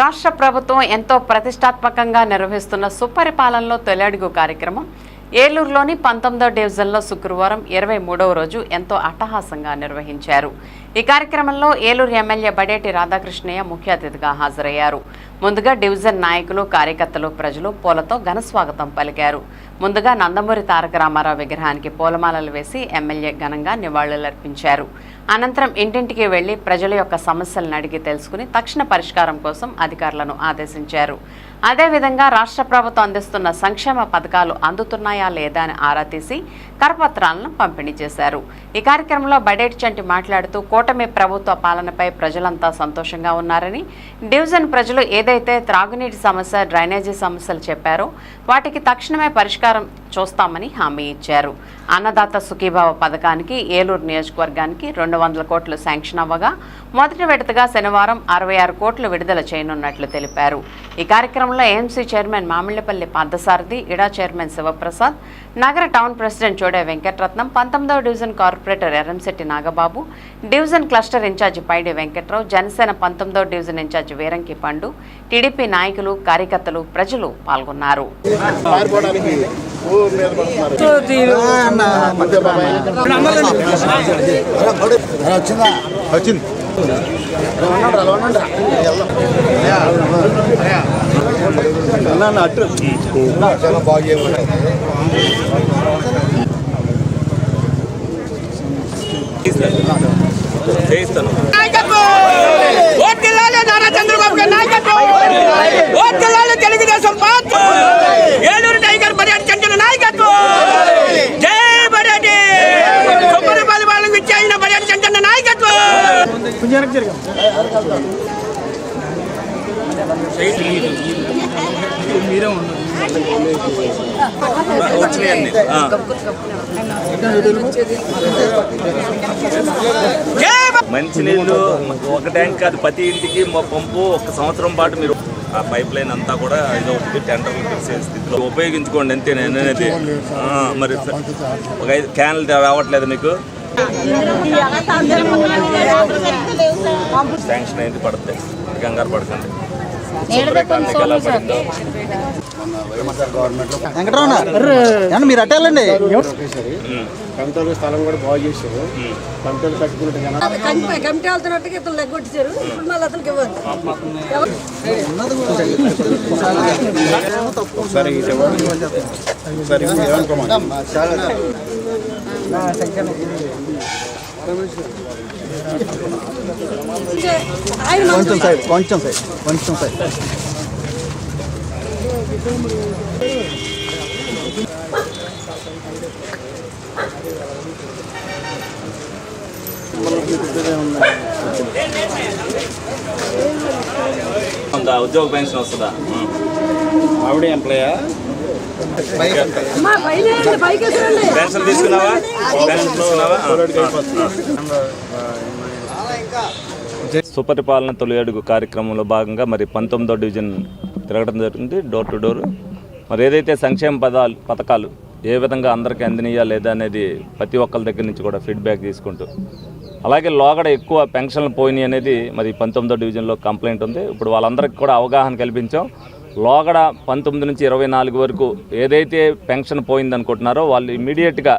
రాష్ట్ర ప్రభుత్వం ఎంతో ప్రతిష్టాత్మకంగా నిర్వహిస్తున్న సుపరిపాలనలో తొలడుగు కార్యక్రమం. ఏలూరులోని పంతొమ్మిదో డివిజన్లో శుక్రవారం ఇరవై మూడవ రోజు ఎంతో అట్టహాసంగా నిర్వహించారు. ఈ కార్యక్రమంలో ఏలూరు ఎమ్మెల్యే బడేటి రాధాకృష్ణయ్య ముఖ్య అతిథిగా హాజరయ్యారు. ముందుగా డివిజన్ నాయకులు కార్యకర్తలు ప్రజలు పూలతో ఘన స్వాగతం పలికారు. ముందుగా నందమూరి తారక రామారావు విగ్రహానికి పూలమాలలు వేసి ఎమ్మెల్యే ఘనంగా నివాళులర్పించారు. అనంతరం ఇంటింటికి వెళ్ళి ప్రజల యొక్క సమస్యలను అడిగి తెలుసుకుని తక్షణ పరిష్కారం కోసం అధికారులను ఆదేశించారు. అదేవిధంగా రాష్ట్ర ప్రభుత్వం అందిస్తున్న సంక్షేమ పథకాలు అందుతున్నాయా లేదా అని ఆరా తీసి కరపత్రాలను పంపిణీ చేశారు. ఈ కార్యక్రమంలో బడేటి చంటి మాట్లాడుతూ కూటమి ప్రభుత్వ పాలనపై ప్రజలంతా సంతోషంగా ఉన్నారని డివిజన్ ప్రజలు ఏదైతే త్రాగునీటి సమస్య డ్రైనేజీ సమస్యలు చెప్పారో వాటికి తక్షణమే పరిష్కారం చూస్తామని హామీ ఇచ్చారు. అన్నదాత సుఖీభావ పథకానికి ఏలూరు నియోజకవర్గానికి రెండు వందల కోట్లు శాంక్షన్ అవ్వగా మొదటి విడతగా శనివారం అరవై ఆరు కోట్లు విడుదల చేయనున్నట్లు తెలిపారు. ఈ కార్యక్రమంలో ఏఎంసీ చైర్మన్ మామిళ్ళపల్లి పార్థసారథి ఇడా చైర్మన్ శివప్రసాద్ నగర టౌన్ ప్రెసిడెంట్ చోడే వెంకటరత్నం పంతొమ్మిదవ division corporator Erramsetti Nagababu division cluster in charge Paidi Venkatrao Janasena పంతొమ్మిదవ డివిజన్ ఇన్ఛార్జి వీరంకి పండు టీడీపీ నాయకులు కార్యకర్తలు ప్రజలు పాల్గొన్నారు అట్టు చాలా బాగా చేయిస్తాను తెలుగుదేశం పార్టీ! ఏలూరు టైగర్ పర్యటన చెందిన నాయకత్వం! జై పర్యటి సుబ్బరపల్లి వాళ్ళకి ఇచ్చి అయిన పర్యటన చెందిన నాయకత్వం! వచ్చినాయండి ఆ. జై మంచినీళ్ళు ఒక ట్యాంక్ కాదు ప్రతి ఇంటికి మా పంపు ఒక సంవత్సరం పాటు మీరు ఆ పైప్ లైన్ అంతా కూడా ఏదో ఒకటి టెండర్లు పిలిచే స్థితిలో ఉపయోగించుకోండి అంతే నేను మరి ఒక ఐదు క్యాన్లు రావట్లేదు మీకు? శాంక్షన్ అయింది పడుతుంది కంగారు పడకండి. మీరు అట్టాలండి కవితలు స్థలం కూడా బాగు చేశారు. కవితలు కట్టుకుంటే కనుక కమిటీ వెళ్తున్నట్టుగా ఇతను లెగ్గొట్టేశారు ఇప్పుడు మళ్ళీ అతనికి ఇవ్వాలి ఎవరు ఒకసారి ఇటు ఇవ్వండి. ఒకసారి ఇవ్వండి, ఏమనుకోమా ఆయన కొంచెం సైడ్ కొంచెం సైడ్ కొంచెం సైడ్ ఉందా ఉద్యోగ పెన్షన్ వస్తుందా ఉం. ఆవిడ ఎంప్లాయా? పెన్షన్ తీసుకున్నావా? సుపరిపాలన తొలి అడుగు కార్యక్రమంలో భాగంగా మరి పంతొమ్మిదో డివిజన్ తిరగడం జరిగింది డోర్ టు డోర్. మరి ఏదైతే సంక్షేమ పదాలు పథకాలు ఏ విధంగా అందరికీ అందినయా లేదా అనేది ప్రతి ఒక్కరి దగ్గర నుంచి కూడా ఫీడ్బ్యాక్ తీసుకుంటూ. అలాగే లోగడ ఎక్కువ పెన్షన్లు పోయినాయి అనేది మరి పంతొమ్మిదో డివిజన్లో కంప్లైంట్ ఉంది. ఇప్పుడు వాళ్ళందరికీ కూడా అవగాహన కల్పించాం. లోగడ పంతొమ్మిది నుంచి ఇరవై నాలుగు వరకు ఏదైతే పెన్షన్ పోయిందనుకుంటున్నారో వాళ్ళు ఇమీడియట్గా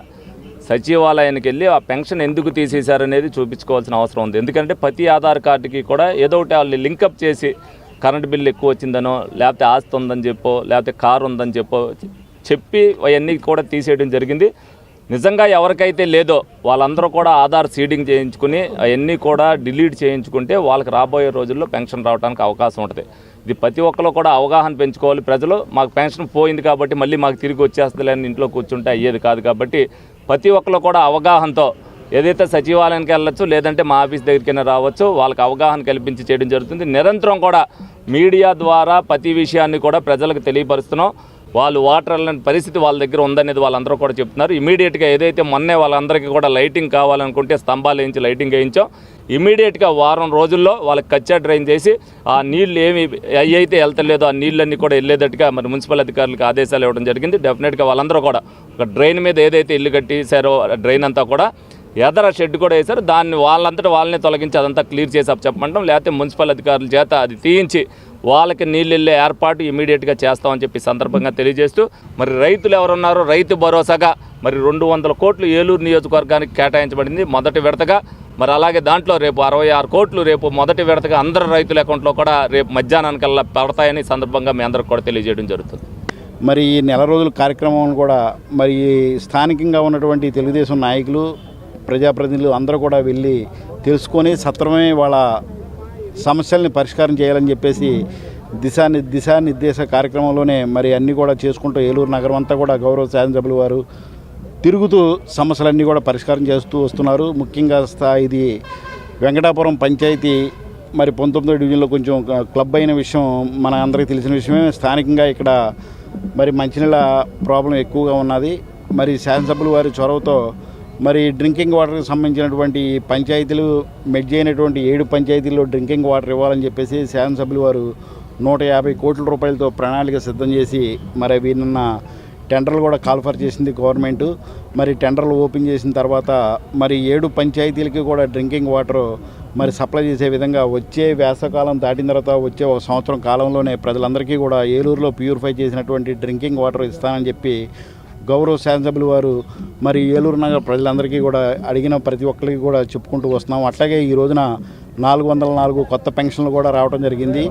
సచివాలయానికి వెళ్ళి ఆ పెన్షన్ ఎందుకు తీసేశారనేది చూపించుకోవాల్సిన అవసరం ఉంది. ఎందుకంటే ప్రతి ఆధార్ కార్డుకి కూడా ఏదో ఒకటి వాళ్ళు లింకప్ చేసి కరెంట్ బిల్లు ఎక్కువ వచ్చిందనో లేకపోతే ఆస్తి ఉందని చెప్పో లేకపోతే కారు ఉందని చెప్పో చెప్పి అవన్నీ కూడా తీసేయడం జరిగింది. నిజంగా ఎవరికైతే లేదో వాళ్ళందరూ కూడా ఆధార్ సీడింగ్ చేయించుకుని అవన్నీ కూడా డిలీట్ చేయించుకుంటే వాళ్ళకి రాబోయే రోజుల్లో పెన్షన్ రావడానికి అవకాశం ఉంటుంది. ఇది ప్రతి ఒక్కరు కూడా అవగాహన పెంచుకోవాలి. ప్రజలు మాకు పెన్షన్ పోయింది కాబట్టి మళ్ళీ మాకు తిరిగి వచ్చేస్తుంది ఇంట్లో కూర్చుంటే అయ్యేది కాదు కాబట్టి ప్రతి ఒక్కరు కూడా అవగాహనతో ఏదైతే సచివాలయానికి వెళ్ళొచ్చు లేదంటే మా ఆఫీస్ దగ్గరికైనా రావచ్చు వాళ్ళకి అవగాహన కల్పించి చేయడం జరుగుతుంది. నిరంతరం కూడా మీడియా ద్వారా ప్రతి విషయాన్ని కూడా ప్రజలకు తెలియపరుస్తున్నాం. వాళ్ళు వాటర్ వెళ్ళని పరిస్థితి వాళ్ళ దగ్గర ఉందనేది వాళ్ళందరూ కూడా చెప్తున్నారు. ఇమీడియట్గా ఏదైతే మొన్నే వాళ్ళందరికీ కూడా లైటింగ్ కావాలనుకుంటే స్తంభాలు వేయించి లైటింగ్ వేయించాం. ఇమీడియట్గా వారం రోజుల్లో వాళ్ళకి కచ్చా డ్రైన్ చేసి ఆ నీళ్ళు ఏమి అవి అయితే వెళ్తలేదో ఆ నీళ్ళన్నీ కూడా వెళ్ళేటట్టుగా మరి మున్సిపల్ అధికారులకు ఆదేశాలు ఇవ్వడం జరిగింది. డెఫినెట్గా వాళ్ళందరూ కూడా ఒక డ్రైన్ మీద ఏదైతే ఇల్లు కట్టేశారో డ్రైన్ అంతా కూడా ఎదర షెడ్ కూడా వేశారు. దాన్ని వాళ్ళంతటా వాళ్ళని తొలగించి అదంతా క్లియర్ చేసి చెప్పమంటాం లేకపోతే మున్సిపల్ అధికారుల చేత అది తీయించి వాళ్ళకి నీళ్ళు వెళ్ళే ఏర్పాటు ఇమీడియట్గా చేస్తామని చెప్పి సందర్భంగా తెలియజేస్తూ మరి రైతులు ఎవరున్నారో రైతు భరోసాగా మరి రెండు వందల కోట్లు ఏలూరు నియోజకవర్గానికి కేటాయించబడింది మొదటి విడతగా. మరి అలాగే దాంట్లో రేపు అరవై ఆరు కోట్లు రేపు మొదటి విడతగా అందరు రైతుల అకౌంట్లో కూడా రేపు మధ్యాహ్నానికల్లా పడతాయని సందర్భంగా మీ అందరికి కూడా తెలియజేయడం జరుగుతుంది. మరి ఈ నెల రోజుల కార్యక్రమం కూడా మరి స్థానికంగా ఉన్నటువంటి తెలుగుదేశం నాయకులు ప్రజాప్రతినిధులు అందరూ కూడా వెళ్ళి తెలుసుకొని సత్వరమే వాళ్ళ సమస్యల్ని పరిష్కారం చేయాలని చెప్పేసి దిశా దిశానిర్దేశ కార్యక్రమంలోనే మరి అన్నీ కూడా చేసుకుంటూ ఏలూరు నగరం అంతా కూడా గౌరవ శాసనసభ్యులు వారు తిరుగుతూ సమస్యలన్నీ కూడా పరిష్కారం చేస్తూ వస్తున్నారు. ముఖ్యంగా స్థా- ఇది వెంకటాపురం పంచాయతీ మరి పంతొమ్మిదో డివిజన్లో కొంచెం క్లబ్ అయిన విషయం మన అందరికీ తెలిసిన విషయమే. స్థానికంగా ఇక్కడ మరి మంచినీళ్ళ ప్రాబ్లం ఎక్కువగా ఉన్నది. మరి శాసనసభ్యులు వారి చొరవతో మరి డ్రింకింగ్ వాటర్కి సంబంధించినటువంటి పంచాయతీలు మెడ్జ్ అయినటువంటి ఏడు పంచాయతీల్లో డ్రింకింగ్ వాటర్ ఇవ్వాలని చెప్పేసి శాసనసభ్యులు వారు నూట యాభై కోట్ల రూపాయలతో ప్రణాళిక సిద్ధం చేసి మరి అవి నిన్న టెండర్లు కూడా కాల్ఫర్ చేసింది గవర్నమెంట్. మరి టెండర్లు ఓపెన్ చేసిన తర్వాత మరి ఏడు పంచాయతీలకి కూడా డ్రింకింగ్ వాటర్ మరి సప్లై చేసే విధంగా వచ్చే వేసవకాలం దాటిన తర్వాత వచ్చే ఒక సంవత్సరం కాలంలోనే ప్రజలందరికీ కూడా ఏలూరులో ప్యూరిఫై చేసినటువంటి డ్రింకింగ్ వాటర్ ఇస్తానని చెప్పి గౌరవ శాసనసభ్యులు వారు మరి ఏలూరు నగర ప్రజలందరికీ కూడా అడిగిన ప్రతి ఒక్కరికి కూడా చెప్పుకుంటూ వస్తున్నాం. అట్లాగే ఈ రోజున నాలుగు వందల నాలుగు కొత్త పెన్షన్లు కూడా రావడం జరిగింది.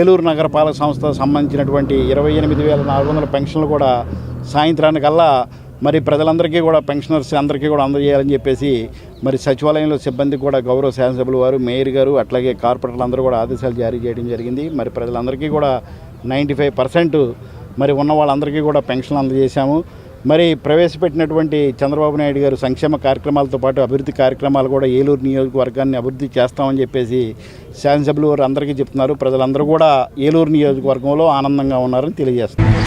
ఏలూరు నగరపాలక సంస్థ సంబంధించినటువంటి ఇరవై ఎనిమిది వేల నాలుగు వందల పెన్షన్లు కూడా సాయంత్రానికల్లా మరి ప్రజలందరికీ కూడా పెన్షనర్స్ అందరికీ కూడా అందజేయాలని చెప్పేసి మరి సచివాలయంలో సిబ్బందికి కూడా గౌరవ శాసనసభ్యులు వారు మేయర్ గారు అట్లాగే కార్పొరేటర్లు అందరూ కూడా ఆదేశాలు జారీ చేయడం జరిగింది. మరి ప్రజలందరికీ కూడా నైంటీ ఫైవ్ పర్సెంట్ మరి ఉన్న వాళ్ళందరికీ కూడా పెన్షన్లు అందజేశాము. మరి ప్రవేశపెట్టినటువంటి చంద్రబాబు నాయుడు గారు సంక్షేమ కార్యక్రమాలతో పాటు అభివృద్ధి కార్యక్రమాలు కూడా ఏలూరు నియోజకవర్గాన్ని అభివృద్ధి చేస్తామని చెప్పేసి శాసనసభ్యులు వారు అందరికీ చెప్తున్నారు. ప్రజలందరూ కూడా ఏలూరు నియోజకవర్గంలో ఆనందంగా ఉన్నారని తెలియజేస్తున్నారు.